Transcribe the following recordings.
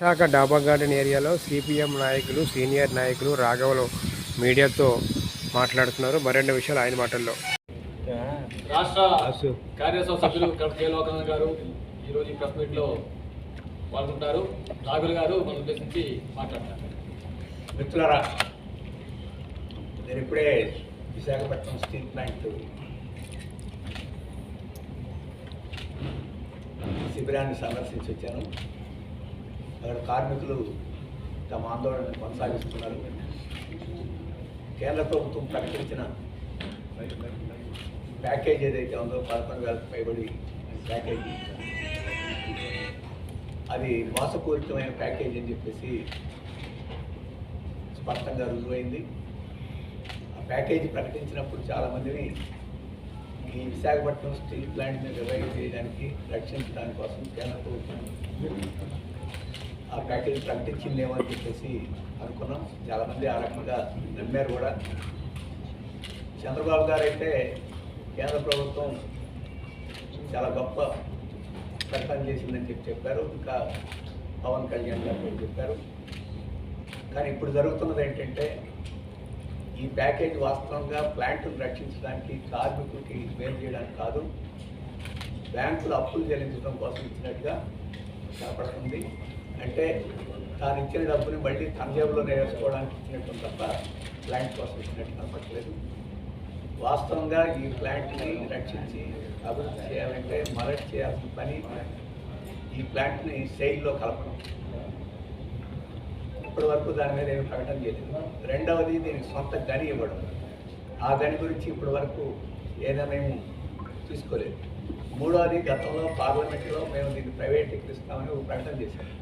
విశాఖ డాబా గార్డెన్ ఏరియాలో సిపిఎం నాయకులు సీనియర్ నాయకులు రాఘవలు మీడియాతో మాట్లాడుతున్నారు. మరిన్ని విషయాలు ఆయన మాటల్లో. రాష్ట్ర కార్యసభ సభ్యులు కే లోకనాథ్ గారు ఈరోజు ఈ ప్రెస్ మీట్లో పాల్గొంటారు రాఘుల్ గారు మన ఉద్దేశించి మాట్లాడతారు మిత్రులారా నేను ఇప్పుడే విశాఖపట్నం స్టీల్ ప్లాంట్ శిబిరాన్ని సందర్శించి వచ్చాను. అక్కడ కార్మికులు తమ ఆందోళనను కొనసాగిస్తున్నారు. కేంద్ర ప్రభుత్వం ప్రకటించిన ప్యాకేజ్ ఏదైతే ఉందో పదకొండు వేలకు పైబడి ప్యాకేజీ. అది మోసపూరితమైన ప్యాకేజ్ అని చెప్పేసి స్పష్టంగా రుజువైంది. ఆ ప్యాకేజీ ప్రకటించినప్పుడు చాలామందిని ఈ విశాఖపట్నం స్టీల్ ప్లాంట్ని రివైవ్ చేయడానికి రక్షించడానికి కోసం కేంద్ర ప్రభుత్వం ప్యాకేజీ ప్రకటించిందేమో అని చెప్పేసి అనుకున్నాం. చాలామంది ఆ రకంగా నమ్మారు కూడా. చంద్రబాబు గారు అయితే కేంద్ర ప్రభుత్వం చాలా గొప్ప ప్రకటన చేసిందని చెప్పి చెప్పారు. ఇంకా పవన్ కళ్యాణ్ గారు కూడా చెప్పారు. కానీ ఇప్పుడు జరుగుతున్నది ఏంటంటే ఈ ప్యాకేజ్ వాస్తవంగా ప్లాంట్ను రక్షించడానికి కార్మికులకి మేలు చేయడానికి కాదు బ్యాంకులు అప్పులు చెల్లించడం కోసం ఇచ్చినట్టుగా కనపడుతుంది అంటే తాను ఇచ్చిన డబ్బుని మళ్ళీ తన జేబులోనే వేసుకోవడానికి ఇచ్చినట్టు తప్ప ప్లాంట్ కోసం ఇచ్చినట్టు కనపడలేదు. వాస్తవంగా ఈ ప్లాంట్ని రక్షించి అభివృద్ధి చేయాలంటే మొదటి చేయాల్సిన పని ఈ ప్లాంట్ని సెయిల్లో కలపడం. ఇప్పటి వరకు దాని మీద ఏమి ప్రకటన చేయలేదు. రెండవది దీనికి సొంత గని ఇవ్వడం. ఆ గని గురించి ఇప్పటి వరకు ఏదైనా మేము తీసుకోలేదు. మూడవది గతంలో పార్లమెంట్లో మేము దీన్ని ప్రైవేటీకరిస్తామని ఒక ప్రకటన చేశాము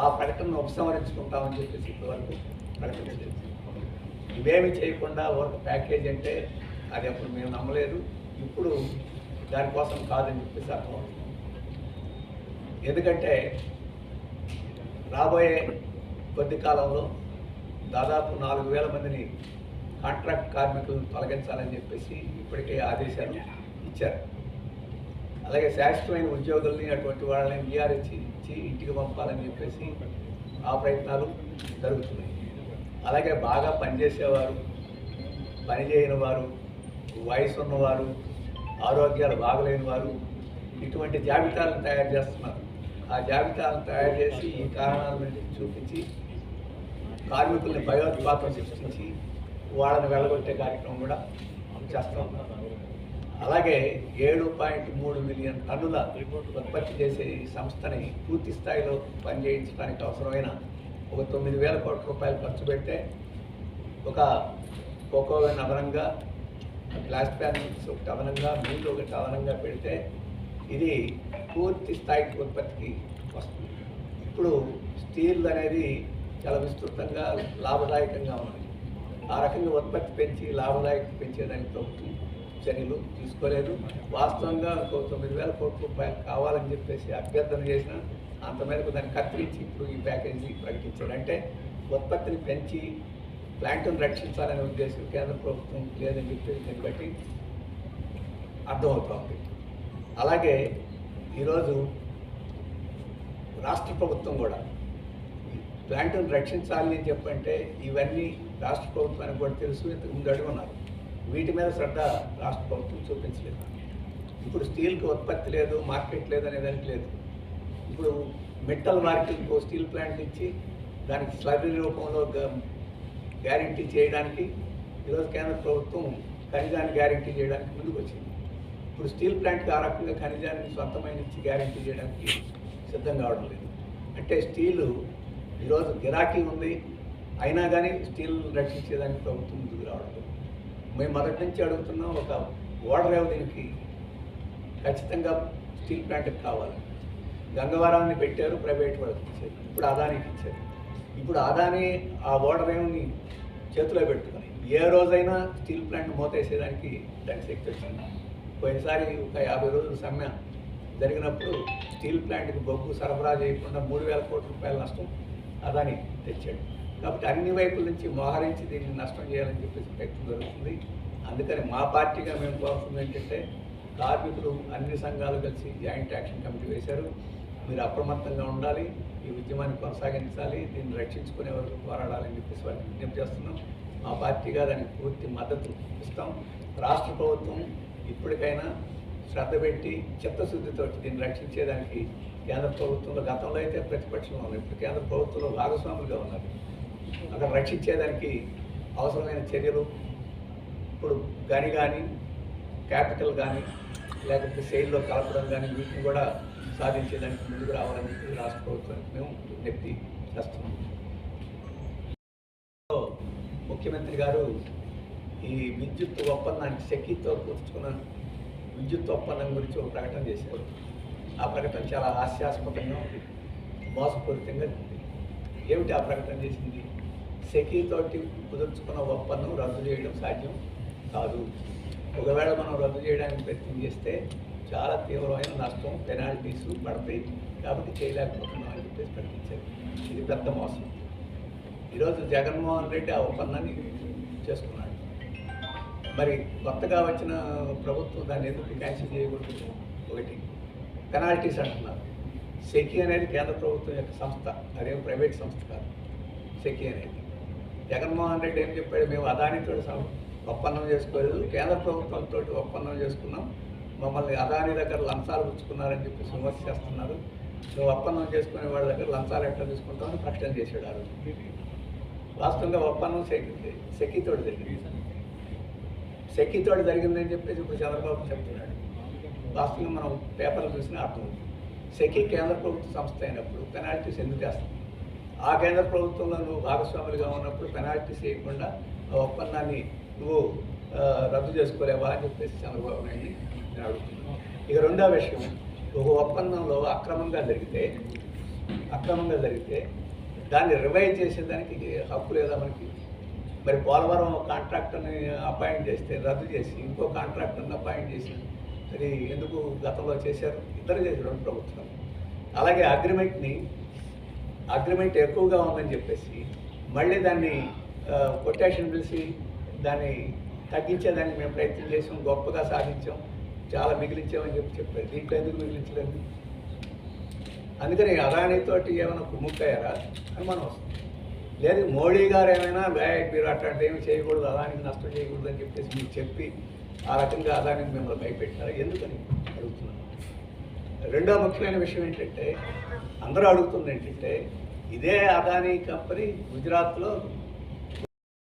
ఆ ప్రకటనను ఉపసంహరించుకుంటామని చెప్పేసి ఇప్పటివరకు ప్రకటన ఇవేమి చేయకుండా ఒక ప్యాకేజ్ అంటే అది అప్పుడు మేము నమ్మలేదు. ఇప్పుడు దానికోసం కాదని చెప్పేసి అర్థం ఎందుకంటే రాబోయే కొద్ది కాలంలో దాదాపు నాలుగు వేల మందిని కాంట్రాక్ట్ కార్మికులను తొలగించాలని చెప్పేసి ఇప్పటికే ఆదేశాలు ఇచ్చారు. అలాగే శాశ్వతమైన ఉద్యోగుల్ని అటువంటి వాళ్ళని విఆర్హెచ్ ఇచ్చి ఇంటికి పంపాలని చెప్పేసి ఆ ప్రయత్నాలు జరుగుతున్నాయి. అలాగే బాగా పనిచేసేవారు పనిచేయని వారు వయసు ఉన్నవారు ఆరోగ్యాలు బాగలేని వారు ఇటువంటి జాబితాలను తయారు చేస్తున్నారు. ఆ జాబితాలను తయారు చేసి ఈ కారణాలను చూపించి కార్మికుల్ని భయోత్పాతం సృష్టించి వాళ్ళని వెళ్ళగొట్టే కార్యక్రమం కూడా చేస్తాం అలాగే ఏడు పాయింట్ మూడు మిలియన్ టన్నుల ఉత్పత్తి చేసే ఈ సంస్థని పూర్తి స్థాయిలో పనిచేయించడానికి అవసరమైన ఒక తొమ్మిది వేల కోట్ల రూపాయలు ఖర్చు పెడితే ఒక కోకోవెన్ అదనంగా గ్లాస్ ప్యాన్స్ ఒకటి అదనంగా నీళ్ళు ఒకటి అదనంగా పెడితే ఇది పూర్తి స్థాయికి ఉత్పత్తికి వస్తుంది. ఇప్పుడు స్టీల్ అనేది చాలా విస్తృతంగా లాభదాయకంగా ఉన్నది. ఆ రకంగా ఉత్పత్తి పెంచి లాభదాయకత పెంచేదానికి ప్రభుత్వం చర్యలు తీసుకోలేదు. వాస్తవంగా ఒక తొమ్మిది వేల కోట్ల రూపాయలు కావాలని చెప్పేసి అభ్యర్థన చేసిన అంత మేరకు దాన్ని కత్తిరించి ఇప్పుడు ఈ ప్యాకేజీ ప్రకటించారు అంటే ఉత్పత్తిని పెంచి ప్లాంట్ను రక్షించాలనే ఉద్దేశం కేంద్ర ప్రభుత్వం లేదని చెప్పేసి దీన్ని బట్టి అర్థమవుతోంది. అలాగే ఈరోజు రాష్ట్ర ప్రభుత్వం కూడా ప్లాంట్ను రక్షించాలి అని చెప్పంటే ఇవన్నీ రాష్ట్ర ప్రభుత్వానికి కూడా తెలుసు ఇంతకు ముందు అడుగున్నారు వీటి మీద శ్రద్ధ రాష్ట్ర ప్రభుత్వం చూపించలేదు. ఇప్పుడు స్టీల్కి ఉత్పత్తి లేదు మార్కెట్ లేదు అనేదానికి లేదు. ఇప్పుడు మెటల్ మార్కెట్కి స్టీల్ ప్లాంట్ ఇచ్చి దానికి స్లరీ రూపంలో గ్యారంటీ చేయడానికి ఈరోజు కేంద్ర ప్రభుత్వం ఖనిజాన్ని గ్యారంటీ చేయడానికి ముందుకు వచ్చింది ఇప్పుడు స్టీల్ ప్లాంట్కి ఆ రకంగా ఖనిజాన్ని సొంతమైన ఇచ్చి గ్యారంటీ చేయడానికి సిద్ధం కావడం లేదు. అంటే స్టీలు ఈరోజు గిరాకీ ఉంది అయినా కానీ స్టీల్ రక్షించేదానికి ప్రభుత్వం ముందుకు రావడం లేదు. మేము మొదటి నుంచి అడుగుతున్నాం ఒక ఓడరేవు దీనికి ఖచ్చితంగా స్టీల్ ప్లాంట్కి కావాలి. గంగవరాన్ని పెట్టారు ప్రైవేట్ వాళ్ళకి ఇచ్చారు. ఇప్పుడు అదానికి ఇచ్చారు. ఇప్పుడు అదాని ఆ ఓడరేవుని చేతిలో పెట్టుకొని ఏ రోజైనా స్టీల్ ప్లాంట్ మూతేసేదానికి దాని శక్తి వచ్చింది? పోయినసారి ఒక యాభై రోజులు సమ్మె జరిగినప్పుడు స్టీల్ ప్లాంట్కి బొగ్గు సరఫరా చేయకుండా మూడు వేల కోట్ల రూపాయల నష్టం అదాని తెచ్చాడు. కాబట్టి అన్ని వైపుల నుంచి మోహరించి దీన్ని నష్టం చేయాలని చెప్పేసి ప్రయత్నం జరుగుతుంది. అందుకని మా పార్టీగా మేము కోరుతుంది ఏంటంటే కార్మికులు అన్ని సంఘాలు కలిసి జాయింట్ యాక్షన్ కమిటీ వేశారు. మీరు అప్రమత్తంగా ఉండాలి ఈ ఉద్యమాన్ని కొనసాగించాలి దీన్ని రక్షించుకునే వరకు పోరాడాలని చెప్పేసి వారికి విజ్ఞప్తి చేస్తున్నాం. మా పార్టీగా దానికి పూర్తి మద్దతు ఇస్తాం. రాష్ట్ర ప్రభుత్వం ఇప్పటికైనా శ్రద్ధ పెట్టి చిత్తశుద్ధితో దీన్ని రక్షించేదానికి కేంద్ర ప్రభుత్వంలో గతంలో అయితే ప్రతిపక్షంలో ఉన్నారు ఇప్పుడు కేంద్ర ప్రభుత్వంలో భాగస్వాములుగా ఉన్నారు. అతను రక్షించేదానికి అవసరమైన చర్యలు ఇప్పుడు గని కానీ క్యాపిటల్ కానీ లేకపోతే సెయిల్లో కలపడం కానీ వీటిని కూడా సాధించేదానికి ముందుకు రావాలని చెప్పి రాష్ట్ర ప్రభుత్వానికి మేము విజ్ఞప్తి చేస్తున్నాం. ముఖ్యమంత్రి గారు ఈ విద్యుత్ ఒప్పందానికి శక్తితో కూర్చుకున్న విద్యుత్ ఒప్పందం గురించి ఒక ప్రకటన చేశారు. ఆ ప్రకటన చాలా హాస్యాస్పదంగా ఉంది మోసపూరితంగా ఉంది. ఏమిటి ఆ ప్రకటన చేసింది? సెకీతోటి కుదుర్చుకున్న ఒప్పందం రద్దు చేయడం సాధ్యం కాదు. ఒకవేళ మనం రద్దు చేయడానికి ప్రయత్నం చేస్తే చాలా తీవ్రమైన నష్టం పెనాల్టీస్ పడతాయి. కాబట్టి చేయలేకపోతున్నాం అని చెప్పేసి ప్రకటించారు. ఇది పెద్ద మోసం. ఈరోజు జగన్మోహన్ రెడ్డి ఆ ఒప్పందాన్ని చేసుకున్నాడు. మరి కొత్తగా వచ్చిన ప్రభుత్వం దాన్ని ఎందుకు క్యాన్సిల్ చేయకూడదు? ఒకటి పెనాల్టీస్ అంటున్నారు. సెకి అనేది కేంద్ర ప్రభుత్వం యొక్క సంస్థ అదేం ప్రైవేట్ సంస్థ కాదు. సెకి అనేది. జగన్మోహన్ రెడ్డి ఏం చెప్పాడు? మేము అదానితో ఒప్పందం చేసుకోలేదు. కేంద్ర ప్రభుత్వంతో ఒప్పందం చేసుకున్నాం. మమ్మల్ని అదాని దగ్గర లంచాలు పుచ్చుకున్నారని చెప్పి విమర్శ చేస్తున్నారు. నువ్వు ఒప్పందం చేసుకునే వాళ్ళ దగ్గర లంచాలు ఎట్లా తీసుకుంటామని ప్రకటన చేశాడు ఆ రోజు. రాష్ట్రంలో ఒప్పందం సెకి సెకితోటి జరిగింది. సెక్కితోటి జరిగిందని చెప్పేసి ఇప్పుడు చంద్రబాబు చెప్తున్నాడు. రాష్ట్రంలో మనం పేపర్లు చూసినా అర్థం ఉంది సెకి కేంద్ర ప్రభుత్వ సంస్థ అయినప్పుడు పెనాల్టీస్ ఎందుకు చేస్తుంది ఆ కేంద్ర ప్రభుత్వంలో నువ్వు భాగస్వాములుగా ఉన్నప్పుడు పెనాల్టీస్ వేయకుండా ఆ ఒప్పందాన్ని నువ్వు రద్దు చేసుకోలేవా అని చెప్పేసి చంద్రబాబు నాయుడిని నేను అడుగుతున్నాను. ఇక రెండో విషయం ఒక ఒప్పందంలో అక్రమంగా జరిగితే అక్రమంగా జరిగితే దాన్ని రివైవ్ చేసేదానికి హక్కు లేదా మనకి? మరి పోలవరం కాంట్రాక్టర్ని అపాయింట్ చేస్తే రద్దు చేసి ఇంకో కాంట్రాక్టర్ని అపాయింట్ చేసి అది ఎందుకు గతంలో చేశారు? ఇద్దరు చేశారు రెండు ప్రభుత్వం అలాగే అగ్రిమెంట్ని అగ్రిమెంట్ ఎక్కువగా ఉందని చెప్పేసి మళ్ళీ దాన్ని కొటేషన్ పిలిచి దాన్ని తగ్గించేదానికి మేము ప్రయత్నం చేసాం గొప్పగా సాధించాం చాలా మిగిలించామని చెప్పి చెప్పారు. దీంట్లో ఎందుకు మిగిలించలేదు? అందుకని అదానితోటి ఏమైనా కుమ్ముక్కయ్యారా అని మనం వస్తుంది. లేదు మోడీ గారు ఏమైనా "వే, మీరు అట్లాంటి ఏమి చేయకూడదు అదానికి నష్టం చేయకూడదు అని చెప్పేసి మీకు చెప్పి ఆ రకంగా అదానికి మిమ్మల్ని భయపెట్టారా ఎందుకని అడుగుతున్నాను. రెండో ముఖ్యమైన విషయం ఏంటంటే అందరూ అడుగుతుంది ఏంటంటే ఇదే అదానీ కంపెనీ గుజరాత్లో